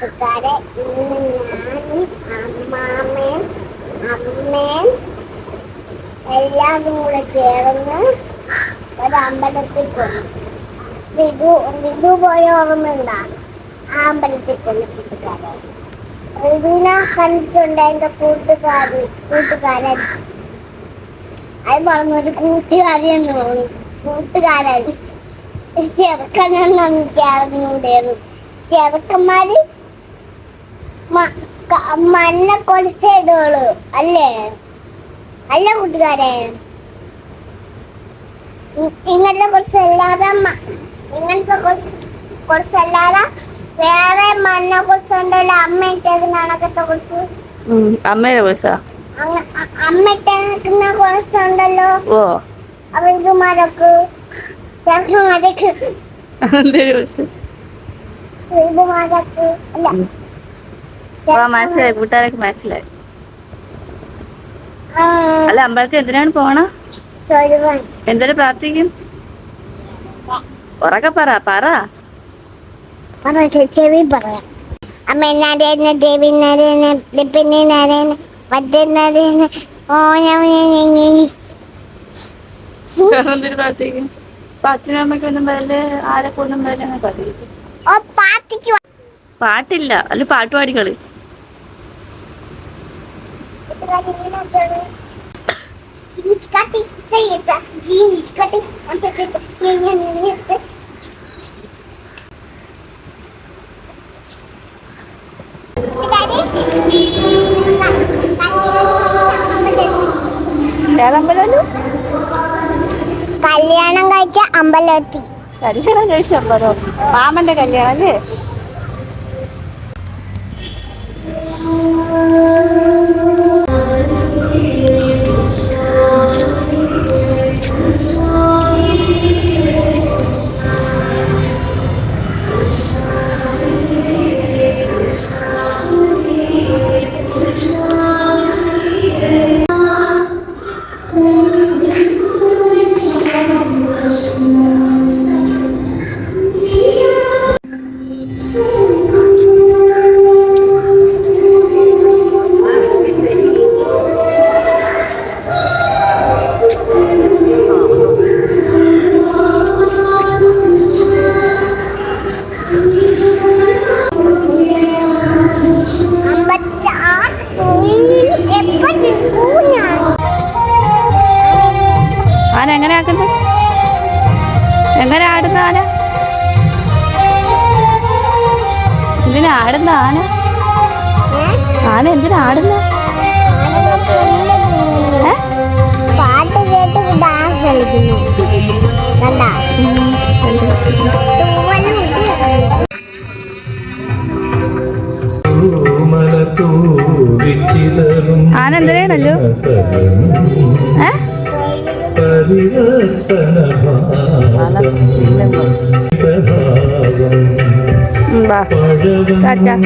കൂട്ടുകാരെ ഇന്ന് ഞാനും എല്ലാവരും കൂടെ ചേർന്ന് ഒരു അമ്പലത്തിൽ പോയി. വിധു വിധു പോയ ഓർമ്മയുണ്ടോ ആ അമ്പലത്തിൽ പോയി കൂട്ടുകാരെ. വിധുവിനെ കണ്ടിട്ടുണ്ട് എന്റെ കൂട്ടുകാരി കൂട്ടുകാരൻ. അത് പറഞ്ഞൊരു കൂട്ടുകാരിയെന്ന് പറഞ്ഞു. കൂട്ടുകാരൻ. ചെറുക്കനെന്ന് എനിക്ക് ചെറുക്കന്മാര് മ- ക- മഞ്ഞ കൊടിച്ചിടുകൾ അല്ലേ? അല്ല കൂട്ടുകാരെ? ഇങ്ങനത്തെ കുറച്ച് അല്ലാതെ ഇങ്ങനത്തെ കുറച്ച് കുറച്ചല്ലാതെ വേറെ മണ്ണ കുറിച്ചുണ്ടല്ലോ അമ്മ ഇട്ടതിനകത്തെ കുറിച്ച് അമ്മയുടെ അ- അമ്മ ഇട്ടേക്കുന്ന കുറച്ചുണ്ടല്ലോ ഓ. അവരുമാരൊക്കെ ചെറുക്കന്മാരൊക്കെ. ഇതുമാരൊക്കെ അല്ല. മനസ്സിലായി കൂട്ടുകാരൊക്കെ മനസ്സിലായി അല്ല അമ്പലത്തിൽ എന്തിനാണ് പോണ? എന്തിനു പ്രാർത്ഥിക്കും? ഉറക്കെ പറ പറ. പറഞ്ഞ ചെവി പറയാം അമ്മ നരേന ദേവി നരേന ലിപ്പിനി നരേന പദ്യ നരേന ഓണം എന്തിനു പ്രാർത്ഥിക്കും? ഇപ്പൊ അച്ഛനും അമ്മയ്ക്കും ഒന്നും വരൽ ആരൊക്കെ ഒന്നും വരൽ അങ്ങനെ പ്രാർത്ഥിക്കും. ഓ പാത്തിക്ക് പാട്ടില്ല. അല്ല പാട്ട് പാടിക്കളി. ഇങ്ങനെ വെച്ചോളൂ. ജീവിച്ചിക്കാട്ടി, ചെയ്യത്ത, ജീവിച്ചിക്കാട്ടി, അഞ്ചൊക്കെ ഇങ്ങനെ ഇങ്ങനെ ഇട്ട്. കൂട്ടുകാരി, ഏതമ്പലു കല്യാണം കഴിച്ച അമ്പലത്തി കല്യാണം കഴിച്ച അമ്പലോ മാമന്റെ കല്യാണം അല്ലേ ആന എങ്ങനെ ആക്കുന്നത് എങ്ങനെ ആടുന്ന ആന? എന്തിനാ ആടുന്ന ആന? ആന എന്തിനാ ആടുന്ന? ഏ? പാട്ട് കേട്ട് ഡാൻസ് കളിക്കുന്നു. കണ്ടാ? ഏ? പരിവർത്തന చాలా బాగా